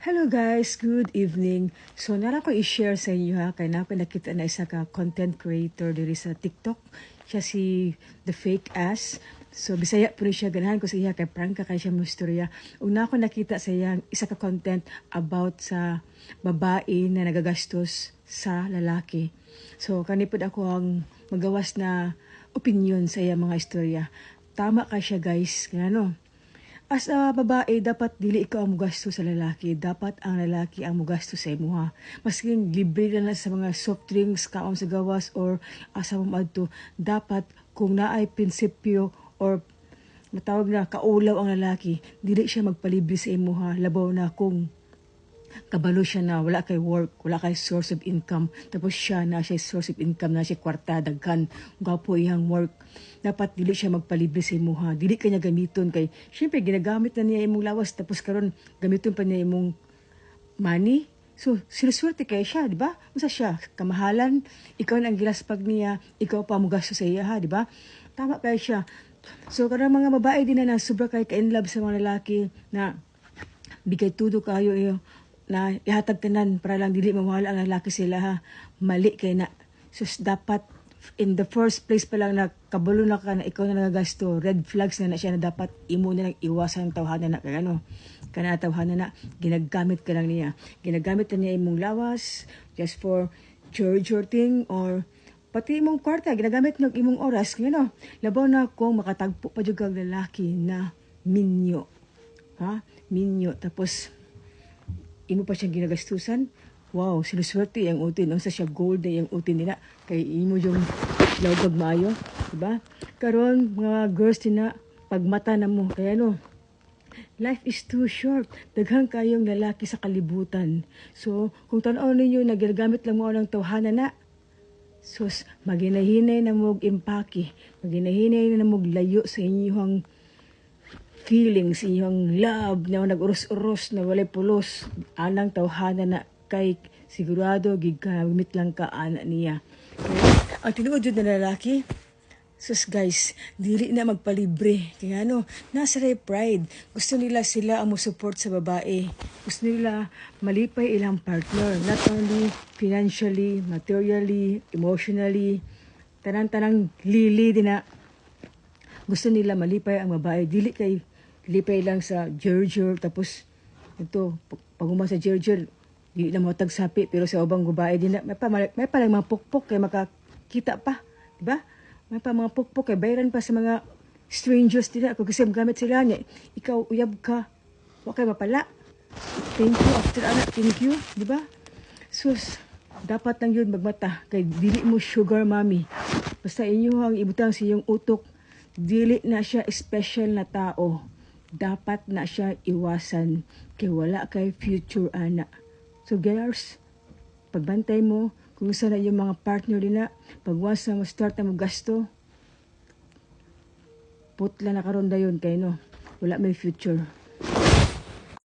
Hello guys, good evening. So nara ko i-share sa inyo ha kay na na isa ka content creator diri sa TikTok. Siya si The Fake Ass. So bisaya po siya ganahan ko sa iya kay prank ka kay siya mo istorya. Una ko nakita sa iya isa ka content about sa babae na nagagastos sa lalaki. So kanipod ako ang magawas na opinion sa iya mga istorya. Tama ka siya guys. Ano? As a babae, dapat dili ikaw ang mugasto sa lalaki. Dapat ang lalaki ang mugasto sa imuha. Maski libre na, na sa mga soft drinks, kaon sa gawas, or asa mo adto, dapat kung naay prinsipyo or matawag na kaulaw ang lalaki, dili siya magpalibre sa imuha. Labaw na kung kabalo siya na wala kay work, wala kay source of income. Tapos siya na siya source of income na siya kwarta, daghan, gapo iyang work. Dapat dili siya magpalibre sa imuha. Dili kanya gamiton kay syempre ginagamit na niya imong lawas tapos karon gamiton pa niya imong money. So, sinuswerte kay siya, di ba? Usa siya, kamahalan, ikaw na ang gilaspag niya, ikaw pa mo gasto sa iya, di ba? Tama kay siya. So, karang mga babae din na, na sobra kay ka in love sa mga lalaki na bigay tudo kayo iyo na ihatag tanan para lang dili mawala ang lalaki sila ha? Mali kay na. So dapat in the first place pa lang na na ka na ikaw na nagagasto red flags na na siya na dapat imo na lang iwasan ang tawhanan na kay ano? Kana tawhanan na. Ginagamit ka lang niya. Ginagamit na niya imong lawas just for church or thing or pati imong kwarta. Ginagamit ng imong oras kaya no labaw na kung makatagpo pa jud kag lalaki na minyo ha? Minyo. Tapos imo pa siyang ginagastusan. Wow sinuswerte yung utin unsa siya gold na yung utin nila. Kay imo yung lawgag maayo diba? Karon mga girls na pagmata na mo. Kaya no life is too short. Daghang kayong lalaki sa kalibutan. So kung tan-aw ninyo nagagamit lang mo ng tawhana na. Sus maginahinay na mog impake. Maginahinay na mog layo sa inyong feelings, inyong love na nag-uros-uros na walay pulos, anang tawhana na kay sigurado gigamit lang ka ana niya. Okay? Ang tinuod na lalaki, sus guys, dili na magpalibre. Kaya ano, nasa pride. Gusto nila sila ang support sa babae. Gusto nila malipay ilang partner. Not only financially, materially, emotionally, tanang-tanang lili din na gusto nila malipay ang babae. Dili kay lipay lang sa Gerger tapos ito pag sa Gerger di na mo tagsapi pero sa ubang babae din na may pa may pa lang mga pukpok kay makakita pa di ba? May pa mga pukpok kay bayaran pa sa mga strangers din ako kasi gamit sila niya ikaw uyab ka wa kay mapala. Thank you after ana thank you di ba? Sus dapat lang yun magmata kay dili mo sugar mommy basta inyo ang ibutang sa iyong utok dili na siya special na tao dapat na siya iwasan kay wala kay future ana. So girls, pagbantay mo kung saan yung mga partner na pag na mo start na mo gasto, putla na karon dayon kay no, wala may future.